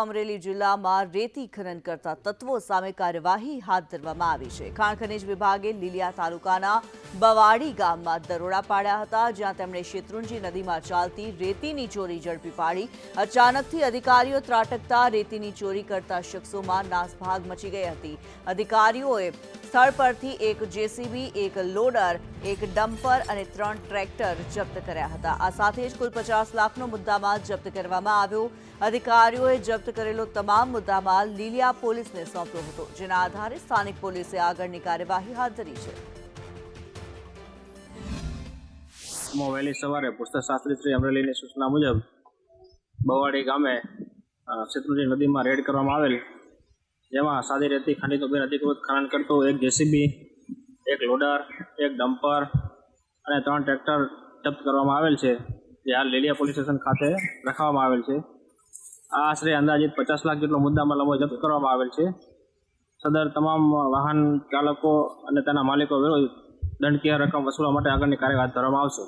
અમરેલી જિલ્લામાં રેતી ખનન કરતા તત્વો સામે કાર્યવાહી હાથ ધરવામાં આવી છે. ખાણ ખનીજ વિભાગે લીલિયા તાલુકાના બવાડી ગામમાં દરોડા પાડ્યા હતા, જ્યાં તેમણે શેત્રુંજી નદીમાં ચાલતી રેતીની ચોરી ઝડપી પાડી. અચાનકથી અધિકારીઓ ત્રાટકતા રેતીની ચોરી કરતા શખ્સોમાં નાસભાગ મચી ગઈ હતી. અધિકારીઓએ સ્થળ પરથી એક જેસીબી, એક લોડર, એક ડમ્પર અને ત્રણ ટ્રેક્ટર જપ્ત કર્યા હતા. આ સાથે જ કુલ પચાસ લાખનો મુદ્દામાં જપ્ત કરવામાં આવ્યો. અધિકારીઓએ જપ્ત કરેલો તમામ મુદ્દામાલ લીલિયા પોલીસને સોંપ્યો હતો જેના આધારે સ્થાનિક પોલીસે આગળની કાર્યવાહી હાથ ધરી છે. વહેલી સવારે પુસ્તક શાસ્ત્રી શ્રી અમરેલીની સૂચના મુજબ બવાડી ગામે અ, નદીમાં રેડ કરવામાં આવેલ જેમાં સાદી રેતી ખંડિત ઊભી અધિકૃત ખનન કરતો એક જેસીબી એક લોડર એક ડમ્પર અને ત્રણ ટ્રેક્ટર જપ્ત કરવામાં આવેલ છે. જે હાલ લીલિયા પોલીસ સ્ટેશન ખાતે રખાવવામાં આવેલ છે. આશરે અંદાજિત પચાસ લાખ જેટલો મુદ્દામાં લંબો જપ્ત કરવામાં આવેલ છે. સદર તમામ વાહન ચાલકો અને તેના માલિકો વિરુદ્ધ દંડકીય રકમ વસૂલવા માટે આગળની કાર્યવાહી હાથ ધરવામાં આવશે.